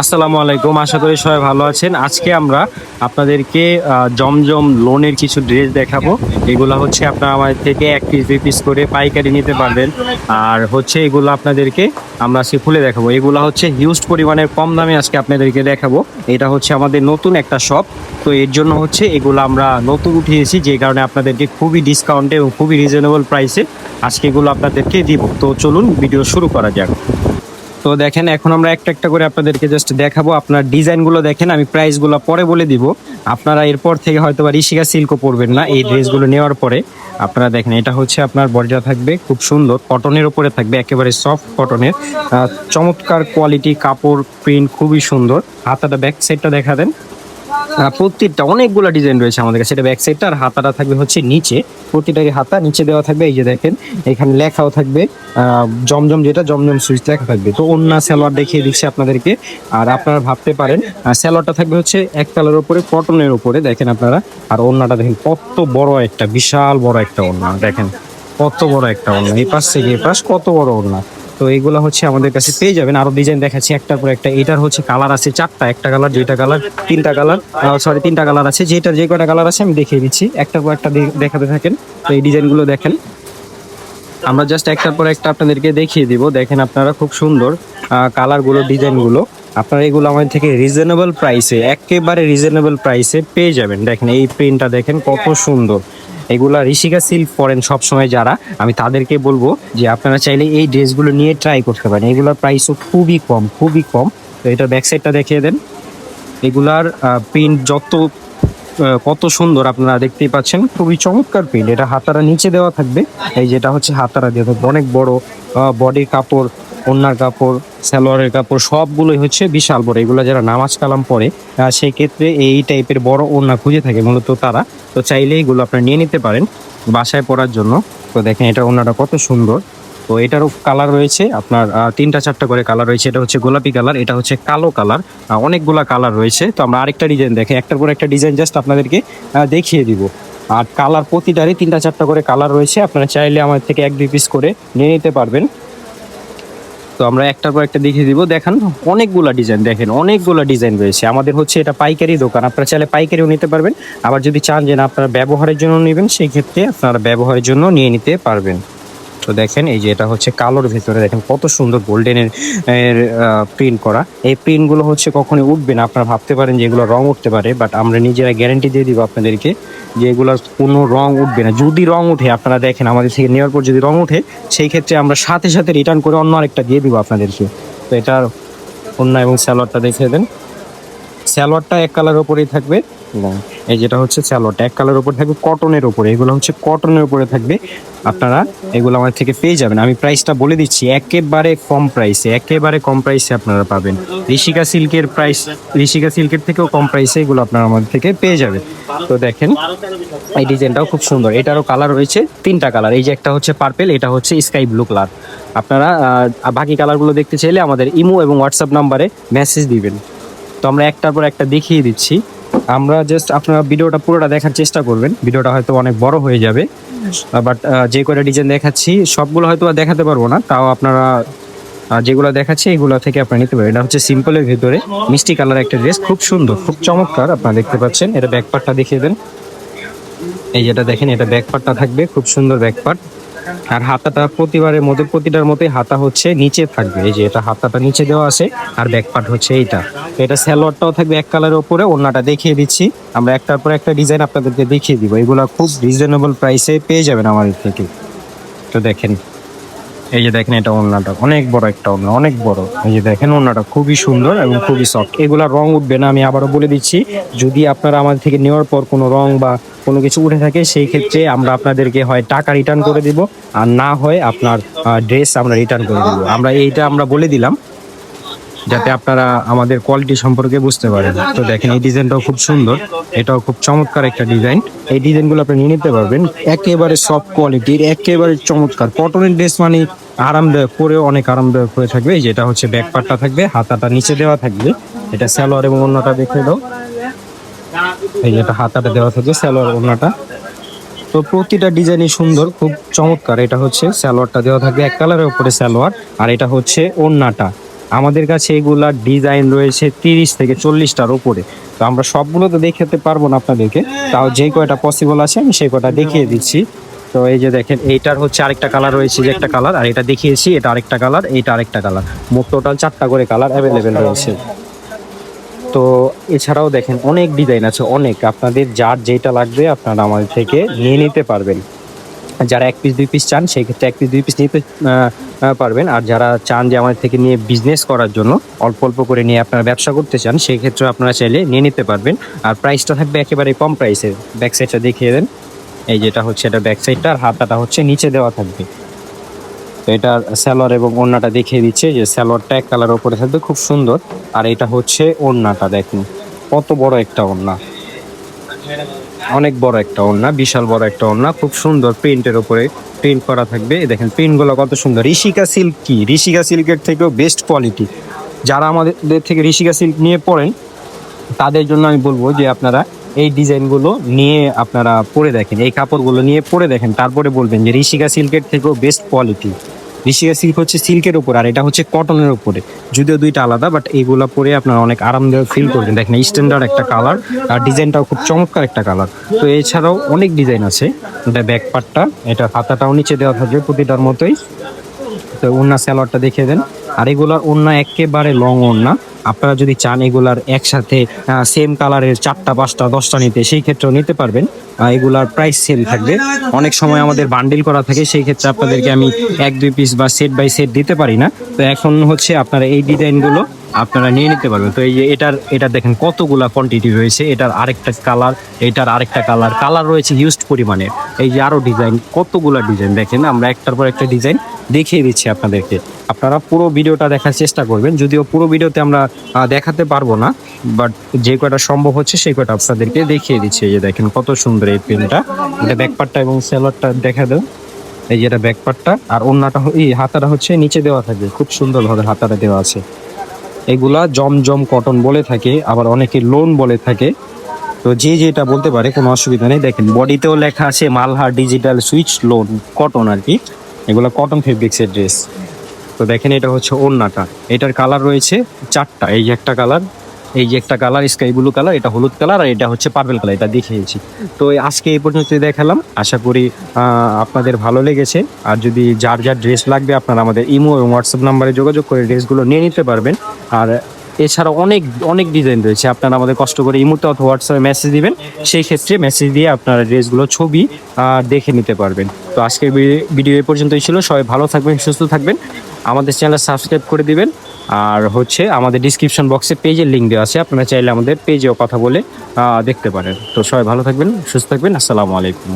আসসালামু আলাইকুম, আশা করি সবাই ভালো আছেন। আজকে আমরা আপনাদেরকে জমজম লোনের কিছু ড্রেস দেখাবো। এগুলো হচ্ছে আপনারা আমাদের থেকে এক পিস দুই পিস করে পাইকারি নিতে পারবেন। আর হচ্ছে এগুলো আপনাদেরকে আমরা আজকে খুলে দেখাবো। এগুলো হচ্ছে হিউজ পরিমাণের, কম দামে আজকে আপনাদেরকে দেখাবো। এটা হচ্ছে আমাদের নতুন একটা শপ তো এর জন্য হচ্ছে এগুলো আমরা নতুন উঠিয়েছি, যে কারণে আপনাদেরকে খুবই ডিসকাউন্টে এবং খুবই রিজনেবল প্রাইসে আজকে এগুলো আপনাদেরকে দিব। তো চলুন ভিডিও শুরু করা যাক। তো দেখেন, এখন আমরা একটা একটা করে আপনাদেরকে জাস্ট দেখাবো। আপনার ডিজাইনগুলো দেখেন, আমি প্রাইসগুলো পরে বলে দিব। আপনারা এরপর থেকে হয়তো বা ঋষিকা সিল্কও পরবেন না এই ড্রেসগুলো নেওয়ার পরে। আপনারা দেখেন, এটা হচ্ছে আপনার বডিটা থাকবে খুব সুন্দর। কটনের ওপরে থাকবে, একেবারে সফট কটনের। চমৎকার কোয়ালিটি কাপড় প্রিন্ট খুবই সুন্দর। হাতাটা ব্যাক সাইডটা দেখা দেন। প্রত্যেকটা অনেকগুলো ডিজাইন রয়েছে আমাদের কাছে। এটা ব্যাক সাইডটা আর হাতাটা থাকবে হচ্ছে নিচে। প্রতিটারই হাতা নিচে দেওয়া থাকবে, এই যে দেখেন, এখানে লেখাও থাকবে জমজম যেটা, জমজম সুইচ লেখা থাকবে। তো অন্য স্যালোয়ার দেখিয়ে দিচ্ছি আপনাদেরকে। আর আপনারা ভাবতে পারেন স্যালোয়ারটা থাকবে হচ্ছে এক কালার উপরে কটনের উপরে, দেখেন আপনারা। আর ওন্নাটা দেখেন, কত বড় একটা, বিশাল বড় একটা ওন্না দেখেন। কত বড় একটা ওন্না এই পাশ থেকে এই পাশ কত বড় ওন্না তো এইগুলো হচ্ছে আমাদের কাছে পেয়ে যাবেন। আরও ডিজাইন দেখাচ্ছি একটার পর একটা। এটার হচ্ছে কালার আছে চারটা, একটা কালার দুইটা কালার তিনটা কালার সরি তিনটা কালার আছে। যেটার যে কয়টা কালার আছে আমি দেখিয়ে দিচ্ছি। একটার পর একটা দেখাতে থাকেন। তো এই ডিজাইনগুলো দেখেন। আমরা জাস্ট একটার পর একটা আপনাদেরকে দেখিয়ে দিব। দেখেন আপনারা খুব সুন্দর কালারগুলো ডিজাইনগুলো আপনারা এগুলো আমাদের থেকে রিজনেবল প্রাইসে একেবারে রিজনেবল প্রাইসে পেয়ে যাবেন। দেখেন এই প্রিন্টটা দেখেন কত সুন্দর। এগুলা ঋষিকা সিল্ক পরেন সবসময় যারা, আমি তাদেরকে বলব যে আপনারা চাইলে এই ড্রেসগুলো নিয়ে ট্রাই করতে পারেন। এগুলোর প্রাইসও খুবই কম খুবই কম। তো এটার ব্যাক সাইডটা দেখিয়ে দেন। এগুলার প্রিন্ট যত কত সুন্দর আপনারা দেখতেই পাচ্ছেন, খুবই চমৎকার প্রিন্ট এটা হাতারা নিচে দেওয়া থাকবে। এই যেটা হচ্ছে হাতারা দেওয়া থাকবে। অনেক বড় বডির কাপড় ওনার কাপড়, সালোয়ারের কাপড়, সবগুলোই হচ্ছে বিশাল বড়। এগুলো যারা নামাজ কালাম পরে সেই ক্ষেত্রে এই টাইপের বড় ওড়না খুঁজে থাকে মূলত তারা। তো চাইলে এগুলো আপনারা নিয়ে নিতে পারেন বাসায় পরার জন্য। তো দেখেন এটা ওনাটা কত সুন্দর। তো এটারও কালার রয়েছে, আপনার তিনটা চারটা করে কালার রয়েছে। এটা হচ্ছে গোলাপি কালার, এটা হচ্ছে কালো কালার অনেকগুলা কালার রয়েছে। তো আমরা আরেকটা ডিজাইন দেখে, একটার পর একটা ডিজাইন জাস্ট আপনাদেরকে দেখিয়ে দিব। আর কালার প্রতিটারই তিনটা চারটা করে কালার রয়েছে। আপনারা চাইলে আমার থেকে এক দুই পিস করে নিয়ে নিতে পারবেন। তো আমরা একটার পর একটা দেখিয়ে দিব। দেখেন, অনেকগুলা ডিজাইন দেখেন, অনেকগুলো ডিজাইন রয়েছে। আমাদের হচ্ছে এটা পাইকারি দোকান, আপনারা চাইলে পাইকারিও নিতে পারবেন। আবার যদি চান যে আপনারা ব্যবহারের জন্য নেবেন, সেই ক্ষেত্রে আপনারা ব্যবহারের জন্য নিয়ে নিতে পারবেন। তো দেখেন, এই যে এটা হচ্ছে কালোর ভেতরে, দেখেন কত সুন্দর গোল্ডেনের প্রিন্ট করা। এই প্রিন্টগুলো হচ্ছে কখনোই উঠবে না, আপনারা ভাবতে পারেন যে এগুলো রং উঠতে পারে বাট আমরা নিজেরা গ্যারান্টি দিয়ে দিব আপনাদেরকে যে এগুলো কোনো রং উঠবে না। যদি রং উঠে, আপনারা দেখেন, আমাদের থেকে নেওয়ার পর যদি রং উঠে, সেই ক্ষেত্রে আমরা সাথে সাথে রিটার্ন করে অন্য আরেকটা দিয়ে দিব আপনাদেরকে। তো এটার অন্য এবং স্যালোয়ারটা দেখিয়ে দেন। স্যালোয়ারটা এক কালারের ওপরেই থাকবে এই যেটা হচ্ছে স্যালোয়ারটা এক কালারের উপরে থাকবে, কটনের ওপরে। এগুলো হচ্ছে কটনের উপরে থাকবে। আপনারা এগুলো আমার থেকে পেয়ে যাবেন। আমি প্রাইসটা বলে দিচ্ছি, একেবারে কম প্রাইসে একেবারে কম প্রাইসে আপনারা পাবেন। ঋষিকা সিল্কের প্রাইস ঋষিকা সিল্কের থেকেও কম প্রাইসে এগুলো আপনারা আমাদের থেকে পেয়ে যাবেন। তো দেখেন, এই ডিজাইনটাও খুব সুন্দর। এটারও কালার রয়েছে, তিনটা কালার এই যে একটা হচ্ছে পার্পেল এটা হচ্ছে স্কাই ব্লু কালার আপনারা বাকি কালারগুলো দেখতে চাইলে আমাদের ইমো এবং হোয়াটসঅ্যাপ নাম্বারে মেসেজ দিবেন। তো আমরা একটার পর একটা দেখিয়ে দিচ্ছি। আমরা জাস্ট আপনারা ভিডিওটা পুরোটা দেখার চেষ্টা করবেন। ভিডিওটা হয়তো অনেক বড় হয়ে যাবে। বাট যে কয়টা ডিজাইন দেখাচ্ছি, সবগুলো হয়তো দেখাতে পারব না। তাও আপনারা যেগুলো দেখাচ্ছি, এগুলো থেকে আপনারা নিতে পারেন। এটা হচ্ছে সিম্পলের ভিতরে মিষ্টি কালার একটা ড্রেস খুব সুন্দর, খুব চমৎকার আপনারা দেখতে পাচ্ছেন। এটা ব্যাকপার্টটা দেখিয়ে দেন। এই যেটা দেখেন, এটা ব্যাকপার্টটা থাকবে, খুব সুন্দর ব্যাক পার্ট আর হাতাটা প্রতিবারের মধ্যে প্রতিটার মতোই হাতা হচ্ছে নিচে থাকবে। এই যে এটা হাতাটা নিচে দেওয়া আছে, আর ব্যাকপার্ট হচ্ছে এইটা। এটা স্যালোয়ারটাও থাকবে এক কালারের ওপরে ওনাটা দেখিয়ে দিচ্ছি। আমরা একটার পর একটা ডিজাইন আপনাদেরকে দেখিয়ে দিব। এগুলো খুব রিজনেবল প্রাইসে পেয়ে যাবেন আমাদের থেকে। তো দেখেন এই যে দেখেন এটা ওড়নাটা, অনেক বড় একটা ওড়না, অনেক বড়। এই যে দেখেন ওড়নাটা খুবই সুন্দর এবং খুবই সফট এগুলা রং উঠবে না, আমি আবারও বলে দিচ্ছি, যদি আপনারা আমাদের থেকে নেওয়ার পর কোনো রং বা কোনো কিছু উঠে থাকে, সেই ক্ষেত্রে আমরা আপনাদেরকে হয় টাকা রিটার্ন করে দিব, আর না হয় আপনার ড্রেস আমরা রিটার্ন করে দিব। আমরা এইটা আমরা বলে দিলাম যাতে আপনারা আমাদের কোয়ালিটি সম্পর্কে বুঝতে পারেন। তো দেখেন, এই ডিজাইনটাও খুব সুন্দর। এটাও খুব চমৎকার একটা ডিজাইন এই ডিজাইনগুলো আপনি নিয়ে নিতে পারবেন। একেবারে সফট কোয়ালিটির একেবারে চমৎকার। কটনের ড্রেস মানে আরামদায়ক, পরেও অনেক আরামদায়ক হয়ে থাকবে। যেটা হচ্ছে ব্যাক পার্টটা থাকবে, হাতাটা নিচে দেওয়া থাকবে। এটা স্যালোয়ার এবং অন্যটা দেখে দাও। এই যেটা হাতাটা দেওয়া থাকবে স্যালোয়ার অন্যটা তো প্রতিটা ডিজাইনই সুন্দর, খুব চমৎকার। এটা হচ্ছে সালোয়ারটা দেওয়া থাকবে, এক কালারের উপরে সালোয়ার। আর এটা হচ্ছে ওন্নাটা। আমাদের কাছে এগুলার ডিজাইন রয়েছে তিরিশ থেকে চল্লিশটার উপরে। তো আমরা সবগুলো তো দেখাতে পারব না আপনাদেরকে। তাও যে কয়টা পসিবল আছে, আমি সেই কয়টা দেখিয়ে দিচ্ছি। তো এই যে দেখেন, এইটার হচ্ছে আরেকটা কালার রয়েছে, যে একটা কালার আর এটা দেখিয়েছি, এটা আরেকটা কালার এইটা আরেকটা কালার মোট টোটাল চারটা করে কালার অ্যাভেলেবেল রয়েছে। তো এছাড়াও দেখেন, অনেক ডিজাইন আছে, অনেক। আপনাদের যার যেটা লাগবে আপনারা আমাদের থেকে নিয়ে নিতে পারবেন। যারা এক পিস দুই পিস চান, সেই ক্ষেত্রে এক পিস দুই পিস নিতে পারবেন। আর যারা চান যে আমাদের থেকে নিয়ে বিজনেস করার জন্য, অল্প অল্প করে নিয়ে আপনারা ব্যবসা করতে চান সেই ক্ষেত্রে আপনারা চাইলে নিয়ে নিতে পারবেন। আর প্রাইসটা থাকবে একেবারে কম প্রাইসের ব্যাক সাইডটা দেখিয়ে দেন। এই যেটা হচ্ছে এটা ব্যাক সাইডটা আর হাতাটা হচ্ছে নিচে দেওয়া থাকবে। তো এটার স্যালোয়ার এবং ওড়নাটা দেখিয়ে দিচ্ছে। যে স্যালোয়ারটা এক কালার ওপরে থাকবে, খুব সুন্দর। আর এটা হচ্ছে ওড়নাটা, দেখুন। কত বড় একটা ওড়না। অনেক বড় একটা ওড়না, বিশাল বড় একটা ওড়না, খুব সুন্দর প্রিন্টের উপরে প্রিন্ট করা থাকবে। দেখেন, প্রিন্টগুলো কত সুন্দর। ঋষিকা সিল্ক কি? ঋষিকা সিল্কের থেকেও বেস্ট কোয়ালিটি যারা আমাদের থেকে ঋষিকা সিল্ক নিয়ে পড়েন, তাদের জন্য আমি বলব যে আপনারা এই ডিজাইনগুলো নিয়ে আপনারা পরে দেখেন। এই কাপড়গুলো নিয়ে পরে দেখেন। তারপরে বলবেন যে ঋষিকা সিল্কের থেকেও বেস্ট কোয়ালিটি ঋষিকা সিল্ক হচ্ছে সিল্কের উপর আর এটা হচ্ছে কটনের উপরে। যদিও দুইটা আলাদা বাট এইগুলো পরে আপনারা অনেক আরামদায়ক ফিল করবেন। দেখেন স্ট্যান্ডার্ড একটা কালার আর ডিজাইনটাও খুব চমৎকার একটা কালার তো এছাড়াও অনেক ডিজাইন আছে। এটা ব্যাক পার্টটা এটা হাতাটাও নিচে দেওয়া থাকবে প্রতিটার মতোই। তো ওন্না স্যালোয়ারটা দেখিয়ে দেন। আর এগুলো ওন্না একেবারে লং ওন্না আপনারা যদি চান এগুলার একসাথে সেম কালারের চারটা, পাঁচটা, দশটা নিতে, সেই ক্ষেত্রেও নিতে পারবেন। এগুলার প্রাইস সেম থাকবে। অনেক সময় আমাদের বান্ডিল করা থাকে, সেই ক্ষেত্রে আপনাদেরকে আমি এক, দুই পিস বা সেট বাই সেট দিতে পারি না। তো এখন হচ্ছে আপনারা এই ডিজাইনগুলো আপনারা নিয়ে নিতে পারবেন। তো এই যে এটার, এটা দেখেন কতগুলা কোয়ান্টিটি রয়েছে। এটার আরেকটা কালার এটার আরেকটা কালার কালার রয়েছে হিউজ পরিমাণে। এই যে আরও ডিজাইন কতগুলা ডিজাইন দেখেন। আমরা একটার পর একটা ডিজাইন দেখিয়ে দিচ্ছি আপনাদেরকে। আপনারা পুরো ভিডিওটা দেখার চেষ্টা করবেন। যদিও পুরো ভিডিওতে আমরা দেখাতে পারব না বাট যে কয়টা সম্ভব হচ্ছে সেই কয়টা আপনাদেরকে দেখিয়ে দিচ্ছি। এই যে দেখেন কত সুন্দর এই পেনটা এটা ব্যাকপার্টটা এবং সেলরটা দেখা দেন। এই যে এটা ব্যাকপার্টটা আর অন্যটা এই হাতাটা হচ্ছে নিচে দেওয়া থাকবে। খুব সুন্দরভাবে হাতাটা দেওয়া আছে। এগুলা জমজম কটন বলে থাকে, আবার অনেকে লোন বলে থাকে। তো যে যেটা বলতে পারে, কোনো অসুবিধা নেই। দেখেন, বডিতেও লেখা আছে, মালহা ডিজিটাল সুইচ লোন, কটন আর কি। এগুলো কটন ফেব্রিক্সের ড্রেস। তো দেখেন, এটা হচ্ছে ওড়নাটা। এটার কালার রয়েছে চারটা। এই একটা কালার এই যে একটা কালার স্কাই ব্লু কালার, এটা হলুদ কালার আর এটা হচ্ছে পার্পেল কালার, এটা দেখিয়েছি। তো আজকে এই পর্যন্ত দেখালাম। আশা করি আপনাদের ভালো লেগেছে। আর যদি যার যার ড্রেস লাগবে, আপনারা আমাদের ইমো এবং হোয়াটসঅ্যাপ নাম্বারে যোগাযোগ করে ড্রেসগুলো নিয়ে নিতে পারবেন। আর এছাড়া অনেক অনেক ডিজাইন রয়েছে। আপনারা আমাদের কষ্ট করে ইমোতে অথবা হোয়াটসঅ্যাপে মেসেজ দিবেন। সেই ক্ষেত্রে মেসেজ দিয়ে আপনারা ড্রেসগুলো ছবি দেখে নিতে পারবেন। তো আজকের ভিডিও এ পর্যন্তই ছিল। সবাই ভালো থাকবেন, সুস্থ থাকবেন। আমাদের চ্যানেল সাবস্ক্রাইব করে দিবেন। আর হচ্ছে আমাদের ডিসক্রিপশন বক্সে পেজের লিঙ্ক দেওয়া আছে। আপনারা চাইলে আমাদের পেজেও কথা বলে দেখতে পারেন। তো সবাই ভালো থাকবেন, সুস্থ থাকবেন। আসসালামু আলাইকুম।